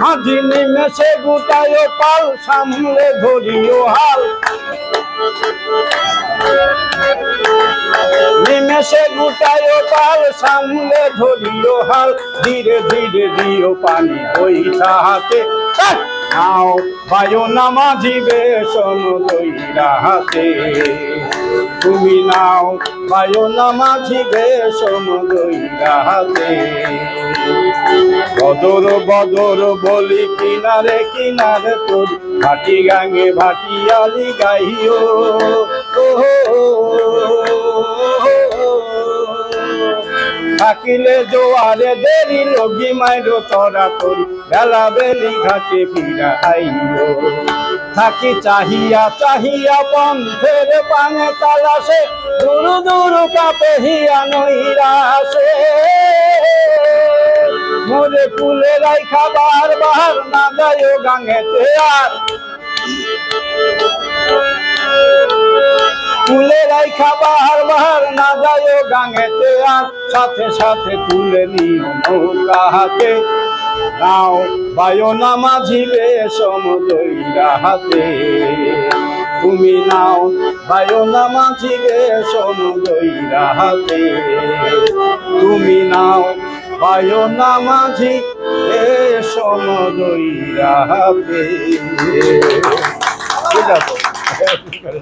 মাঝি নিমেষে গুটায় পাল সামলে ধরিও হাল। নিমেষে গুটায় পাল সামলে ধরিও হাল। ধীরে ধীরে দিও পানি ওই হাতে নাও বায়ু না মাঝিবে সম দইরা হাতে তুমি নাও বায়ু না সম দইরা হাতে বদর বদর বলি কিনারে কিনারে তোর ভাটি গাঙে ভাটিয়ালি গাইও থাকিলে জোয়ারে দেরি লগি মাইরো, তরা তরি বেলা বেলি ঘাটে ফিরা আইও। থাকি চাহিয়া চাহিয়া পন্থের পানে তালাশে, দূর দূর কাপে হিয়া নইরাসে মোরে কুলে রাই খাবার বাহার না যায় গাঙেতে আর। কুলে রাই খাবার বাহার না যায় গাঙেতে আর। সাথে সাথে তুলে নিও নৌকা হাতে নাও বায়ো না মাঝিবে সমুদইরা হাতে তুমি নাও, বায়ো না মাঝিবে সমুদইরা হাতে তুমি নাও, বায়ো না মাঝি এ সমুদইরা হাতে